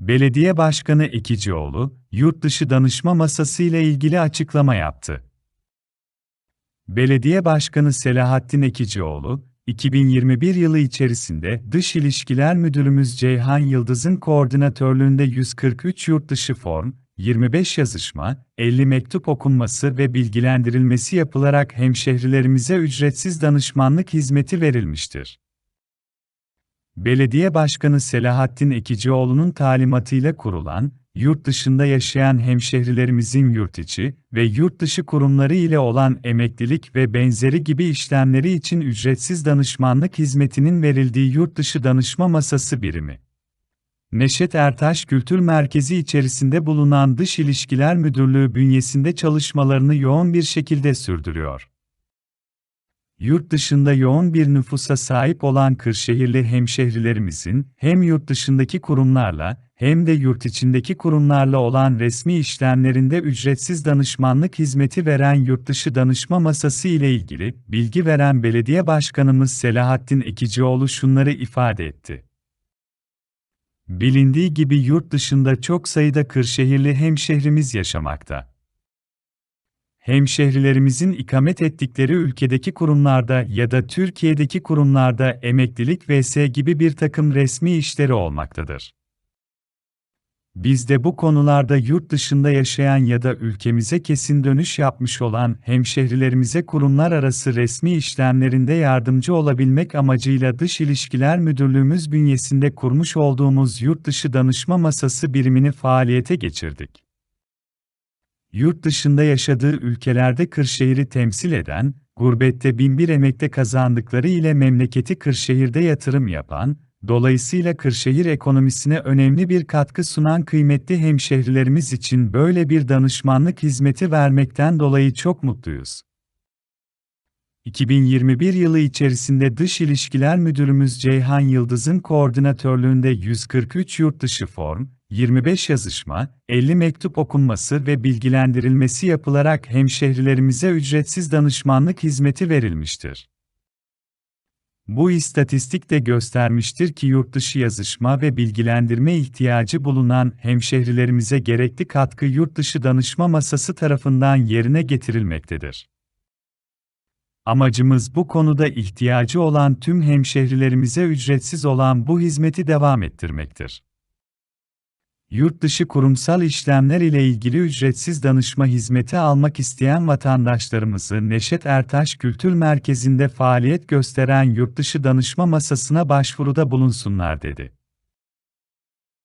Belediye Başkanı Ekicioğlu, yurtdışı danışma masası ile ilgili açıklama yaptı. Belediye Başkanı Selahattin Ekicioğlu, 2021 yılı içerisinde Dış İlişkiler Müdürümüz Ceyhan Yıldız'ın koordinatörlüğünde 143 yurtdışı form, 25 yazışma, 50 mektup okunması ve bilgilendirilmesi yapılarak hemşehrilerimize ücretsiz danışmanlık hizmeti verilmiştir. Belediye Başkanı Selahattin Ekicioğlu'nun talimatıyla kurulan, yurt dışında yaşayan hemşehrilerimizin yurt içi ve yurt dışı kurumları ile olan emeklilik ve benzeri gibi işlemleri için ücretsiz danışmanlık hizmetinin verildiği yurt dışı danışma masası birimi. Neşet Ertaş Kültür Merkezi içerisinde bulunan Dış İlişkiler Müdürlüğü bünyesinde çalışmalarını yoğun bir şekilde sürdürüyor. Yurt dışında yoğun bir nüfusa sahip olan Kırşehirli hemşehrilerimizin hem yurt dışındaki kurumlarla hem de yurt içindeki kurumlarla olan resmi işlemlerinde ücretsiz danışmanlık hizmeti veren Yurtdışı Danışma Masası ile ilgili bilgi veren Belediye Başkanımız Selahattin Ekicioğlu şunları ifade etti. Bilindiği gibi yurt dışında çok sayıda Kırşehirli hemşehrimiz yaşamakta hemşehrilerimizin ikamet ettikleri ülkedeki kurumlarda ya da Türkiye'deki kurumlarda emeklilik vs gibi bir takım resmi işleri olmaktadır. Biz de bu konularda yurt dışında yaşayan ya da ülkemize kesin dönüş yapmış olan hemşehrilerimize kurumlar arası resmi işlemlerinde yardımcı olabilmek amacıyla Dış İlişkiler Müdürlüğümüz bünyesinde kurmuş olduğumuz Yurtdışı Danışma Masası birimini faaliyete geçirdik yurt dışında yaşadığı ülkelerde Kırşehir'i temsil eden, gurbette binbir emekte kazandıkları ile memleketi Kırşehir'de yatırım yapan, dolayısıyla Kırşehir ekonomisine önemli bir katkı sunan kıymetli hemşehrilerimiz için böyle bir danışmanlık hizmeti vermekten dolayı çok mutluyuz. 2021 yılı içerisinde Dış İlişkiler Müdürümüz Ceyhan Yıldız'ın koordinatörlüğünde 143 yurtdışı form, 25 yazışma, 50 mektup okunması ve bilgilendirilmesi yapılarak hemşehrilerimize ücretsiz danışmanlık hizmeti verilmiştir. Bu istatistik de göstermiştir ki yurtdışı yazışma ve bilgilendirme ihtiyacı bulunan hemşehrilerimize gerekli katkı yurtdışı danışma masası tarafından yerine getirilmektedir. Amacımız bu konuda ihtiyacı olan tüm hemşehrilerimize ücretsiz olan bu hizmeti devam ettirmektir. Yurt dışı kurumsal işlemler ile ilgili ücretsiz danışma hizmeti almak isteyen vatandaşlarımızı Neşet Ertaş Kültür Merkezi'nde faaliyet gösteren Yurtdışı Danışma Masası'na başvuruda bulunsunlar dedi.